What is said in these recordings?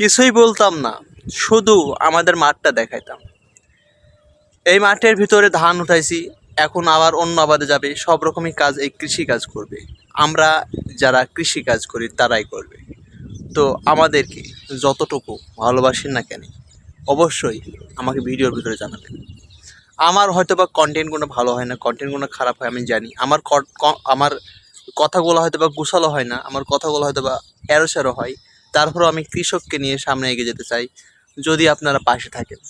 কিছুই বলতাম না, শুধু আমাদের মাঠটা দেখাইতাম। এই মাঠের ভিতরে ধান উঠাইছি, এখন আবার অন্য আবাদে যাবে, সব রকমই কাজ এই কৃষি কাজ করবে। আমরা যারা কৃষি কাজ করি, তারাই করবে। তো আমাদেরকে যতটুকু ভালোবাসেন না কেন, অবশ্যই আমাকে ভিডিওর ভিতরে জানাবেন। আমার হয়তো বা কন্টেন্টগুলো ভালো হয় না কন্টেন্টগুলো খারাপ হয়, আমি জানি। আমার আমার কথাগুলো হয়তো বা গুছালো হয় না, আমার কথাগুলো হয়তো বা এরো সেরো হয়। তারপরেও আমি কৃষককে নিয়ে সামনে এগিয়ে যেতে চাই, যদি আপনারা পাশে থাকেন।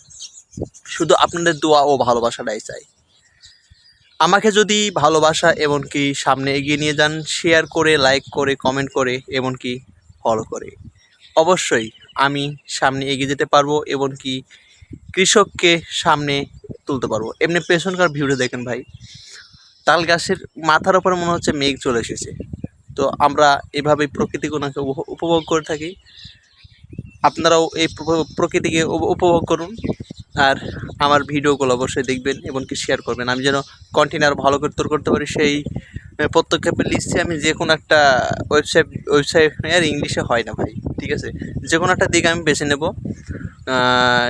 শুধু আপনাদের দোয়া ও ভালোবাসাটাই চাই। আমাকে যদি ভালোবাসা এমনকি সামনে এগিয়ে নিয়ে যান শেয়ার করে লাইক করে কমেন্ট করে, এমনকি ফলো করে। অবশ্যই আমি সামনে এগিয়ে যেতে পারব এমনকি কৃষককে সামনে তুলতে পারব। এমনি পেছনকার ভিউটা দেখেন ভাই। তাল গাছের মাথার উপরে মনে হচ্ছে মেঘ চলে এসেছে। তো আমরা এভাবে প্রকৃতিগুলোকে উপভো- উপভোগ করে থাকি। আপনারাও এই প্রকৃতিকে উপভোগ করুন। আর আমার ভিডিওগুলো অবশ্যই দেখবেন এবং কি শেয়ার করবেন। আমি যেন কন্টেন্ট আরও ভালো করে তৈরি করতে পারি, সেই পদক্ষেপের লিস্টে আমি যে কোনো একটা ওয়েবসাইট ওয়েবসাইট আর ইংলিশে হয় না ভাই, ঠিক আছে? যে কোনো একটা দিক আমি বেছে নেব।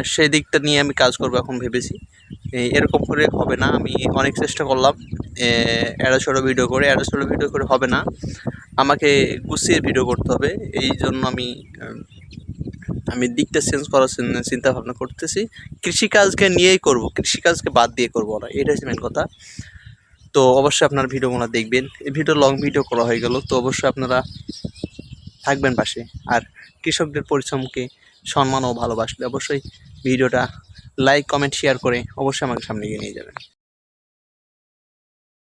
সেই দিকটা নিয়ে আমি কাজ করব এখন ভেবেছি। এরকম করে হবে না, আমি অনেক চেষ্টা করলাম। এড়া ছোটো ভিডিও করে এড়া ছোটো ভিডিও করে হবে না। আমাকে গুছিয়ে ভিডিও করতে হবে। এই জন্য আমি আমি দিকটা চেঞ্জ করার চিন- চিন্তা ভাবনা করতেছি। কৃষিকাজকে নিয়েই করব, কৃষিকাজকে বাদ দিয়ে করব না এটা হচ্ছে মেন কথা। তো অবশ্যই আপনার ভিডিওগুলো দেখবেন। এই ভিডিও লং ভিডিও করা হয়ে গেল, তো অবশ্যই আপনারা থাকবেন পাশে। আর কৃষকদের পরিশ্রমকে সম্মান ও ভালোবাসলে অবশ্যই ভিডিওটা লাইক কমেন্ট শেয়ার করে অবশ্যই আমাকে সামনে এগিয়ে নিয়ে যাবেন।